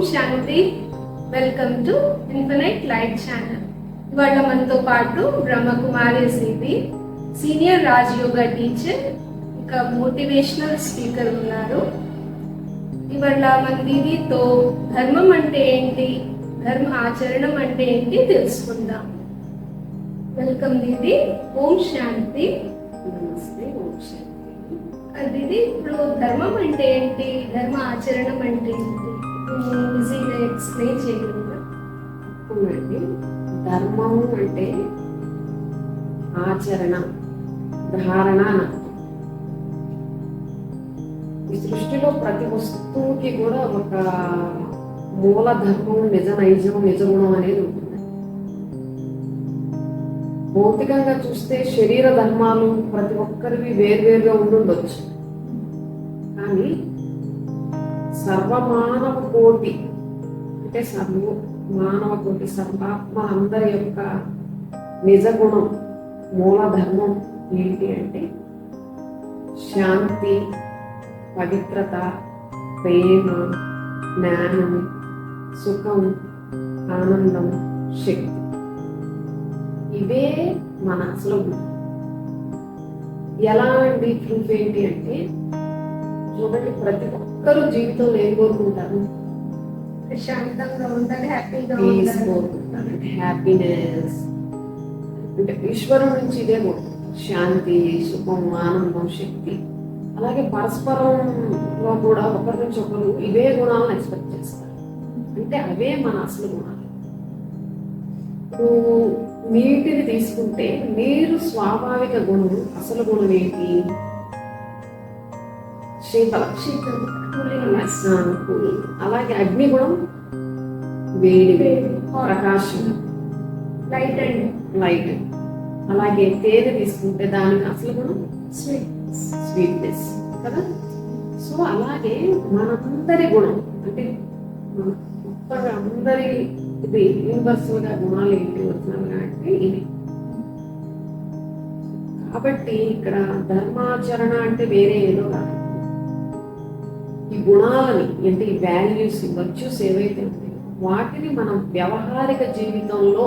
Om Shanti welcome to infinite light channel ఇవాళ మనతో పాటు బ్రహ్మకుమారి సిబి సీనియర్ రాజయోగ టీచర్ ఇంకా మోటివేషనల్ స్పీకర్ ఉన్నారు. ఇవాళ మన దీనితో ధర్మం అంటే ఏంటి? ధర్మ ఆచరణం అంటే ఏంటి తెలుసుకుందాం. వెల్కమ్ దీది ఓం శాంతి నమస్తే ఓం శాంతి దీది ఇప్పుడు ధర్మం అంటే ఏంటి? ధర్మ ఆచరణం అంటే ఏంటి? ఈజీగా ఎక్స్ప్లెయిన్ అంటే ఆచరణ ధారణ ఈ సృష్టిలో ప్రతి వస్తువుకి కూడా ఒక మూల ధర్మం నిజ నైజం నిజగుణం అనేది ఉంటుంది. భౌతికంగా చూస్తే శరీర ధర్మాలు ప్రతి ఒక్కరివి వేర్వేరుగా ఉండుండొచ్చు. కానీ సర్వమానవ కోటి అంటే సర్వ మానవ కోటి సర్వాత్మలందరి యొక్క నిజగుణం మూలధర్మం మూల ధర్మం ఏంటి అంటే శాంతి పవిత్రత ప్రేమ జ్ఞానం సుఖం ఆనందం శక్తి. ఇవే మన అసలు ఎలా అండి ప్రూఫ్ ఏంటి అంటే చూడండి ప్రతి ఒక్కరూ జీవితంలో ఏం కోరుకుంటారు ప్రశాంతంగా ఉండాలి హ్యాపీగా పీస్ ఉండాలి. కోరుకుంటారు అంటే హ్యాపీనెస్ అంటే ఈశ్వరం నుంచి ఇదే శాంతి సుఖం ఆనందం శక్తి. అలాగే పరస్పరంలో కూడా ఒకరి నుంచి ఒకరు ఇవే గుణాలను ఎక్స్పెక్ట్ చేస్తారు. అంటే అవే మన అసలు గుణాలు. ఇప్పుడు నీటిని తీసుకుంటే నీరు స్వాభావిక గుణం అసలు గుణం ఏంటి? శీతల శీతం కూలింగ్నెస్ అలాగే అగ్ని గుణం వేడి ప్రకాశం లైట్ అండ్. లైట్ అలాగే తేనె తీసుకుంటే దానికి అసలు గుణం స్వీట్ స్వీట్నెస్ కదా? సో అలాగే మనందరి గుణం అంటే మొత్తంగా అందరి ఇది యూనివర్సల్గా గుణాలు ఏంటి ఒరిజినల్ అంటే ఇది కాబట్టి ఇక్కడ ధర్మాచరణ అంటే వేరే ఏదో కాదు. ఈ గుణాలని అంటే ఈ వాల్యూస్ వర్చ్యూస్ ఏవైతే వాటిని మనం వ్యవహారిక జీవితంలో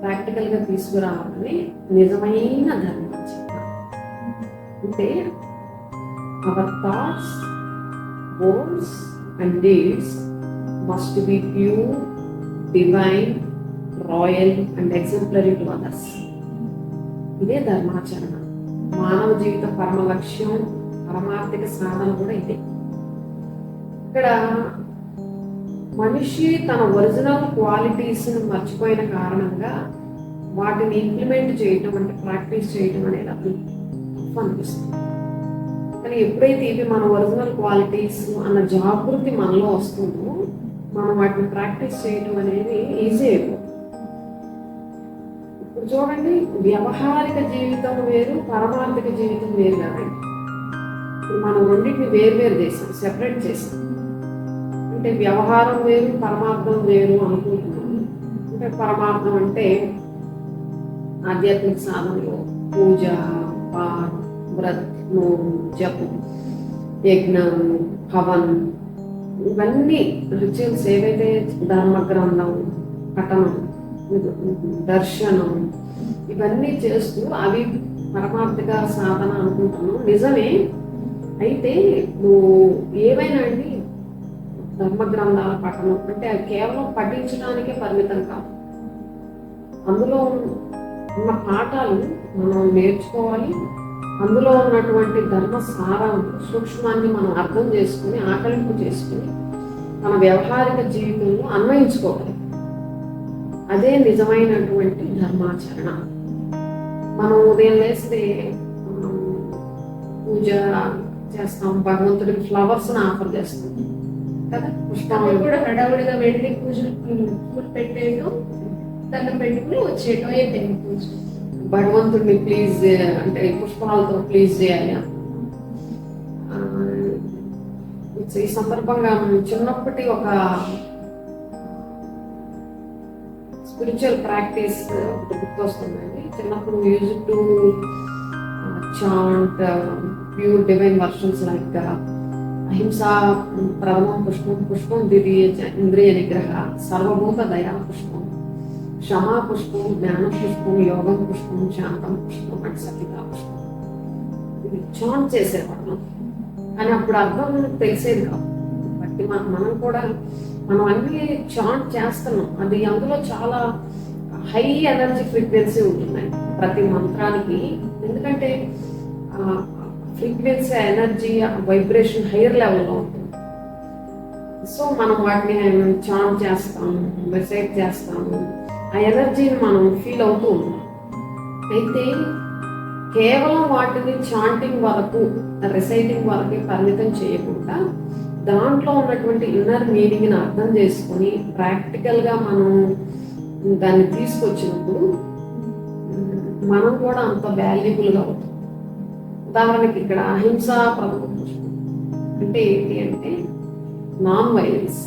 ప్రాక్టికల్గా తీసుకురావాలని నిజమైన ధర్మం అంటే our thoughts words and deeds must be pure divine royal and exemplary to others ఇదే ధర్మాచరణ. మానవ జీవిత పరమ లక్ష్యం పరమార్థిక సాధన కూడా ఇదే. ఇక్కడ మనిషి తన ఒరిజినల్ క్వాలిటీస్ మర్చిపోయిన కారణంగా వాటిని ఇంప్లిమెంట్ చేయటం అంటే ప్రాక్టీస్ చేయటం అనేది అతను తప్పు అనిపిస్తుంది. కానీ ఎప్పుడైతే ఇవి మన ఒరిజినల్ క్వాలిటీస్ అన్న జాగృతి మనలో వస్తుందో మనం వాటిని ప్రాక్టీస్ చేయటం అనేది ఈజీ అయిపోతుంది. ఇప్పుడు చూడండి వ్యవహారిక జీవితం వేరు పరమార్థిక జీవితం వేరు కదండి ఇప్పుడు మనం రెండింటిని వేరు వేరు చేసాం సెపరేట్ చేసాం అంటే వ్యవహారం వేరు పరమార్థం వేరు అనుకుంటున్నాం అంటే పరమార్థం అంటే ఆధ్యాత్మిక సాధనలో పూజ పాఠ వ్రత్ నోము జపం యజ్ఞం హవన్ ఇవన్నీ రిచువల్స్ ఏవైతే ధర్మ గ్రంథం పఠనం దర్శనం ఇవన్నీ చేస్తూ అవి పరమార్థిక సాధన అనుకుంటాను నిజమే అయితే నువ్వు ఏమైనా అండి ధర్మ గ్రంథాల పఠనం? అంటే అది కేవలం పఠించడానికే పరిమితం కాదు. అందులో ఉన్న పాఠాలు మనం నేర్చుకోవాలి. అందులో ఉన్నటువంటి ధర్మ సారం సూక్ష్మాన్ని మనం అర్థం చేసుకుని ఆకలింపు చేసుకుని మన వ్యవహారిక జీవితంలో అన్వయించుకోవాలి. అదే నిజమైనటువంటి ధర్మాచరణ. మనం ఉదయం లేస్తే పూజ చేస్తాం. భగవంతుడికి ఫ్లవర్స్ ఆఫర్ చేస్తాం. కదా? పుష్పాలు. కూడా హడావుడిగా వెళ్ళి పూజలు పూలు పెట్టేయడం దండం పెట్టుకుని అయిపోయింది పూజ భగవంతుడిని ప్లీజ్ అంటే పుష్పాలతో ప్లీజ్ చేయాలి. ఈ సందర్భంగా చిన్నప్పటి ఒక స్పిరిచువల్ ప్రాక్టీస్ గుర్తొస్తుందండి చిన్నప్పుడు music to chant pure divine versions like అహింస ప్రథమం పుష్పం పుష్పం ద్వితీయ ఇంద్రియ నిగ్రహ సర్వభూత దయా పుష్పం క్షమా పుష్పం జ్ఞాన పుష్పం యోగం పుష్పం శాంతం పుష్పం అంటే సఖిత పుష్పం ఇది చాన్ చేసేవాళ్ళం. కానీ అప్పుడు అర్థం తెలిసేది కాదు. బట్టి మనం కూడా మనం అన్ని చాంట్ చేస్తున్నాం. అది అందులో చాలా హై ఎనర్జీ ఫ్రీక్వెన్సీ ఉంటుందండి ప్రతి మంత్రానికి. ఎందుకంటే ఫ్రీక్వెన్సీ ఎనర్జీ వైబ్రేషన్ హైయర్ లెవెల్లో ఉంటుంది. సో మనం వాటిని చాంట్ చేస్తాము మెసేజ్ చేస్తాము. ఆ ఎనర్జీని మనం ఫీల్ అవుతూ ఉంటాం. అయితే కేవలం వాటిని చాంటింగ్ వరకు రిసైటింగ్ వరకే పరిమితం చేయకుండా దాంట్లో ఉన్నటువంటి ఇన్నర్ మీనింగ్ని అర్థం చేసుకొని ప్రాక్టికల్గా మనం దాన్ని తీసుకొచ్చినప్పుడు మనం కూడా అంత వాల్యుబుల్గా అవుతాం. ఉదాహరణకి ఇక్కడ అహింస పదం అంటే ఏంటి అంటే నాన్ వైలెన్స్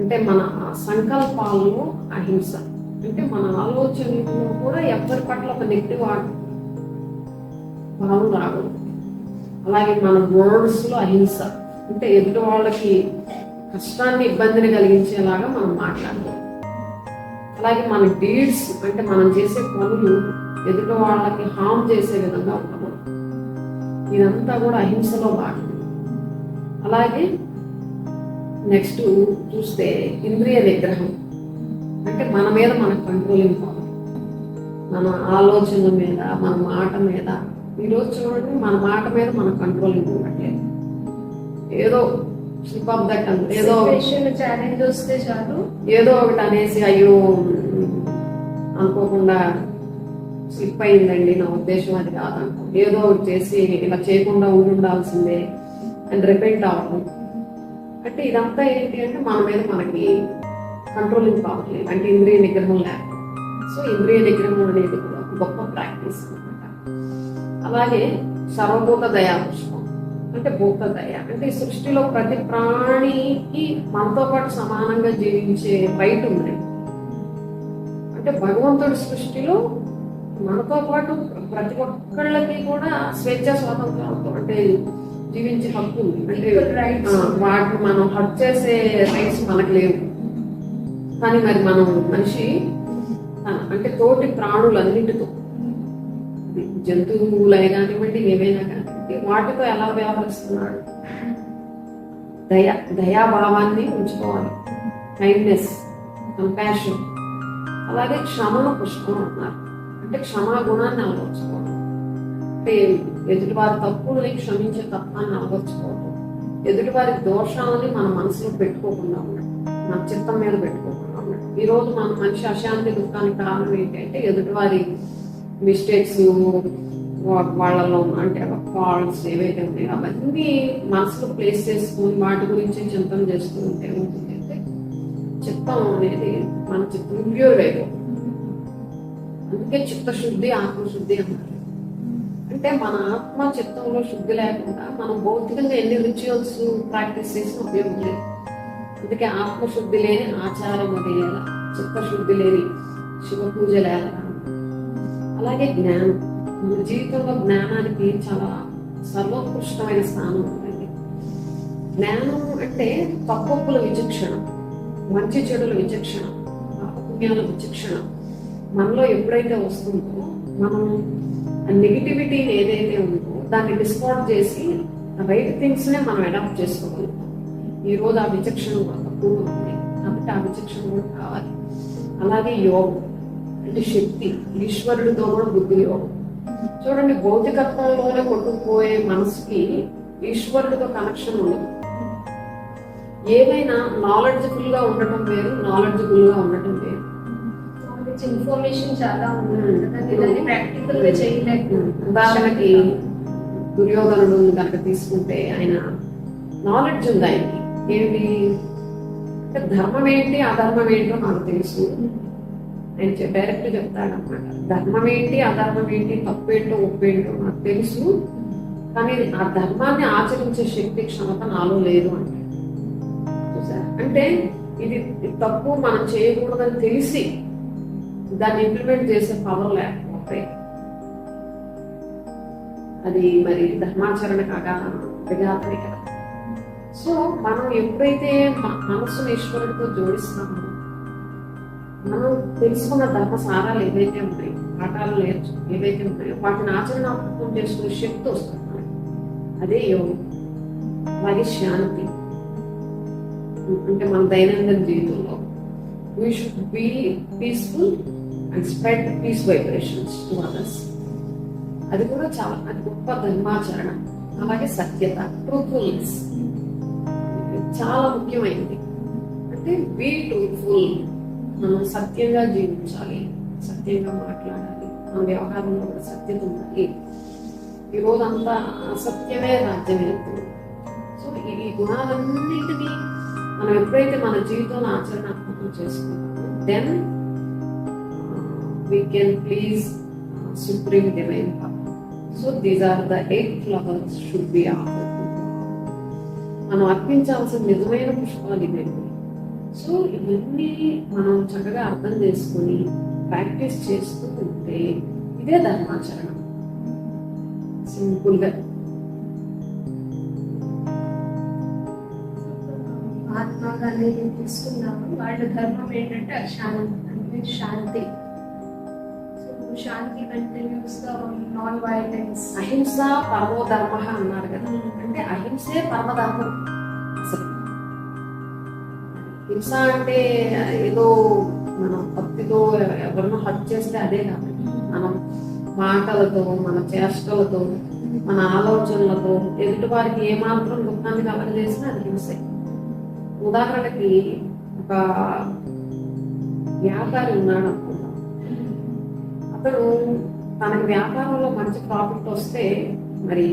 అంటే మన సంకల్పాల్లో అహింస. అంటే మన ఆలోచనలో కూడా ఎవరి పట్ల ఒక నెగిటివ్ భావం రాకూడదు. అలాగే మన వర్డ్స్లో అహింస. అంటే ఎదుటి వాళ్ళకి కష్టాన్ని ఇబ్బందిని కలిగించేలాగా మనం మాట్లాడకూడదు. అలాగే మన డీడ్స్ అంటే మనం చేసే పనులు ఎదుటి వాళ్ళకి హామ్ చేసే విధంగా ఉండకూడదు. ఇదంతా కూడా అహింసలో భాగం అలాగే నెక్స్ట్ చూస్తే ఇంద్రియ నిగ్రహం అంటే మన మీద మన కంట్రోలింగ్ పవర్ మన ఆలోచన మీద మన మాట మీద. ఈరోజు చూడండి మన మాట మీద మన కంట్రోలింగ్ ఉండట్లేదు ఏదో స్లిప్ ఆఫ్ దట్ అంటే ఏదో ఛాలెంజ్ వస్తే చాలు. ఏదో ఒకటి అనేసి అయ్యో అనుకోకుండా స్లిప్ అయిందండి నా ఉద్దేశం అది కాదంట ఏదో ఒకటి చేసి ఇలా చేయకుండా ఉండి ఉండాల్సిందే అండ్ రిపెంట్ అవ్వడం. అంటే ఇదంతా ఏంటి అంటే మన మీద మనకి కంట్రోలింగ్ కావట్లేదు. అంటే ఇంద్రియ నిగ్రహం లేక. సో ఇంద్రియ నిగ్రహం అనేది కూడా గొప్ప ప్రాక్టీస్ అనమాట అలాగే సర్వభూత దయా పుష్పం. అంటే భూత దయ. అంటే సృష్టిలో ప్రతి ప్రాణికి మనతో పాటు సమానంగా జీవించే బయట ఉంది. అంటే భగవంతుడి సృష్టిలో మనతో పాటు ప్రతి ఒక్కళ్ళకి కూడా స్వేచ్ఛ స్వాతంత్రంతో అంటే జీవించే హక్కు అంటే వాటిని మనం హక్ చేసే రైట్స్ మనకు లేవు. కానీ మరి మనం మనిషి అంటే తోటి ప్రాణులన్నిటితో జంతువులే కానివ్వండి ఏవైనా కానివ్వండి వాటితో ఎలా వ్యవహరిస్తున్నాడు దయ దయాభావాన్ని ఉంచుకోవాలి. కైండ్నెస్ కంపాషన్ అలాగే క్షమణ పుష్పం అన్నారు. అంటే క్షమా గుణాన్ని అలవర్చుకోవడం అంటే ఎదుటివారి తప్పుల్ని క్షమించే తత్వాన్ని అలవర్చుకోవడం ఎదుటివారి దోషాలని మన మనసులో పెట్టుకోకుండా ఉండడం మన చిత్తం మీద పెట్టుకోకుండా ఉండడం ఈరోజు మన మనిషి అశాంతి దుఃఖానికి కారణం ఏంటంటే ఎదుటివారి మిస్టేక్స్ వాళ్ళలో అంటే ఫాల్ట్స్ ఏవైతే ఉన్నాయో అవన్నీ మనసులో ప్లేస్ చేసుకుని వాటి గురించి చింతన చేస్తూ ఉంటే ఏమవుతుందంటే చిత్తం అనేది మన చిత్తం ప్యూర్ అయిపోతుంది. అందుకే చిత్తశుద్ధి ఆత్మశుద్ధి అన్నారు. అంటే మన ఆత్మ చిత్తంలో శుద్ధి లేకుండా మనం భౌతికంగా ఎన్ని రిచువల్స్ ప్రాక్టీస్ చేసిన ఉపయోగం లేదు. అందుకే ఆత్మశుద్ధి లేని ఆచారం అది చిత్తశుద్ధి లేని శివ పూజలు ఎలా? అలాగే జ్ఞానం. మన జీవితంలో జ్ఞానానికి చాలా సర్వోత్కృష్టమైన స్థానం ఉందండి. జ్ఞానం అంటే తప్పొప్పుల విచక్షణ మంచి చెడుల విచక్షణ పాపపుణ్యాల విచక్షణ. మనలో ఎప్పుడైతే వస్తుందో మనం నెగిటివిటీ ఏదైతే ఉందో దాన్ని డిస్కార్డ్ చేసి రైట్ థింగ్స్ నే మనం అడాప్ట్ చేసుకోవాలి. ఈ రోజు ఆ విచక్షణ కూడా ఉంది. కాబట్టి ఆ విచక్షణ కూడా కావాలి. అలాగే యోగం అంటే శక్తి ఈశ్వరుడితో కూడా బుద్ధి యోగం. చూడండి భౌతికత్వంలోనే కొట్టుకుపోయే మనసుకి ఈశ్వరుడితో కనెక్షన్ ఉండదు. ఏదైనా నాలెడ్జబుల్గా ఉండటం వేరు నాలెడ్జబుల్గా ఉండటం వేరు. నాలెడ్జ్ ఇన్ఫర్మేషన్ చాలా ఉంది. కానీ దాన్ని ప్రాక్టికల్గా చేయలేక ఉదాహరణకి దుర్యోధనుడు కనుక తీసుకుంటే ఆయన నాలెడ్జ్ ఉంది ఆయనకి? ఏంటి? అంటే ధర్మం ఏంటి అధర్మం ఏంటో నాకు తెలుసు. ఆయన డైరెక్ట్ చెప్తాడనమాట ధర్మం ఏంటి అధర్మం ఏంటి తప్పు ఏంటో ఒప్పు ఏంటో నాకు తెలుసు. కానీ ఆ ధర్మాన్ని ఆచరించే శక్తి క్షమత నాలో లేదు అంటే. చూసారా? అంటే ఇది తప్పు మనం చేయకూడదని తెలిసి దాన్ని ఇంప్లిమెంట్ చేసే పవర్ లేకపోతే అది మరి ధర్మాచరణ కాగా విఘాతమే కదా సో మనం ఎప్పుడైతే మనసును ఈశ్వరుడితో జోడిస్తామో మనం తెలుసుకున్న ధర్మ సారాలు ఏవైతే ఉన్నాయో పాఠాలు నేర్చు ఏవైతే ఉన్నాయో వాటిని ఆచరణాత్మకం చేసుకునే శక్తి వస్తుంది. అదే యోగం. అలాగే శాంతి. అంటే మన దైనందిన జీవితంలో we should be peaceful and spread peace vibrations to others అది కూడా చాలా అది గొప్ప ధర్మాచరణ. అలాగే సత్యత ట్రూత్ఫుల్నెస్ చాలా ముఖ్యమైనది. అంటే బీ ట్రూత్ఫుల్ మనం సత్యంగా జీవించాలి సత్యంగా మాట్లాడాలి మన వ్యవహారంలో కూడా సత్యత ఉండాలి. ఈ రోజంతా అసత్యమే రాజ్యం సో ఈ గుణాలన్నింటినీ మనం ఎప్పుడైతే మన జీవితంలో ఆచరణాత్మకం చేసుకుంటామో then we can please supreme Power. So these are the eight flowers should be offered. మనం అర్పించాల్సిన నిజమైన పుష్పాలు ఇవన్నీ సో ఇవన్నీ మనం చక్కగా అర్థం చేసుకొని ప్రాక్టీస్ చేస్తూ ఉంటే ఇదే ధర్మాచరణం. సింపుల్గా. మహాత్మా గాంధీ తీసుకున్నాము. వాళ్ళ ధర్మం ఏంటంటే అశాంతి అంటే శాంతి. శాంతి నాన్ వైలెన్స్ అహింస పరమో ధర్మ అన్నారు కదా. అంటే అహింసే పరమధర్మం. అసలు హింస అంటే ఏదో మనం భక్తితో ఎవరినో హత్య చేస్తే అదే కాదు. మనం మాటలతో మన చేష్టలతో మన ఆలోచనలతో ఎదుటి వారికి ఏమాత్రం దుఃఖాన్ని కలగజేసినా అది హింసే. ఉదాహరణకి ఒక వ్యాపారి ఉన్నాడు. అతను తనకి వ్యాపారంలో మంచి ప్రాఫిట్ వస్తే మరి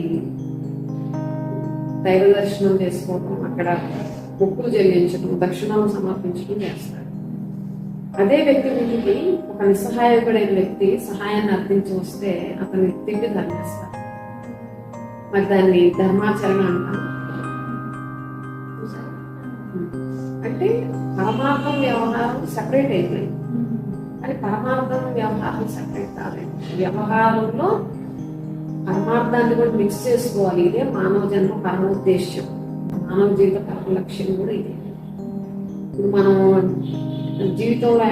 దైవ దర్శనం చేసుకోవడం అక్కడ ముక్కులు చెల్లించడం దక్షిణాలు సమర్పించడం చేస్తాడు అదే వ్యక్తి ముందుకి ఒక నిస్సహాయకుడైన వ్యక్తి సహాయాన్ని అర్థించి వస్తే అతని తిండి ధర్మేస్తారు. మరి దాన్ని ధర్మాచరణ అంటాం. అంటే పరమాత్మ వ్యవహారం సెపరేట్ అయిపోయింది. Hmm. అది పరమార్థం వ్యవహారం సెపరేట్ కాలేదు వ్యవహారంలో పరమార్థాన్ని కూడా మిక్స్ చేసుకోవాలి. ఇదే మానవ జన్మ పరమోద్దేశ్యం మానవ జీవిత పరమ లక్ష్యం కూడా ఇదే. ఇప్పుడు మనం జీవితంలో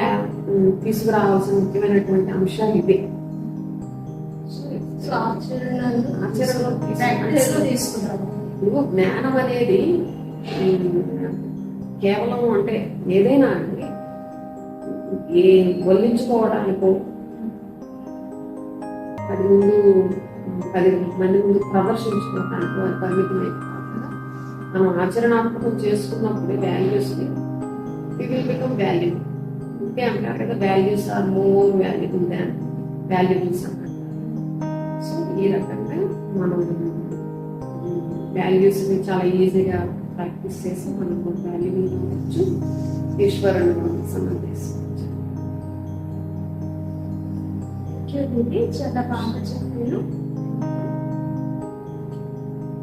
తీసుకురావాల్సిన ముఖ్యమైనటువంటి అంశాలు ఇవే. ఇప్పుడు జ్ఞానం అనేది కేవలం అంటే ఏదైనా అండి ఏ వల్లించుకోవడానికో పది ముందు పది మంది ముందు ప్రదర్శించుకోవడానికో అది పరిమితమైంది మనం ఆచరణాత్మకం చేసుకున్నప్పుడు values we will become value ఇంకే అంటారు కదా values are more valuable than valuables అంటారు సో ఈ రకంగా మనం వాల్యూస్ని చాలా ఈజీగా ప్రాక్టీస్ చేసి మనం వాల్యూ అవ్వచ్చు ఈశ్వరుని మనం సంబంధించుకోవచ్చు దీన్ని చాలా బాగా చెప్పారు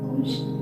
ఓం శాంతి.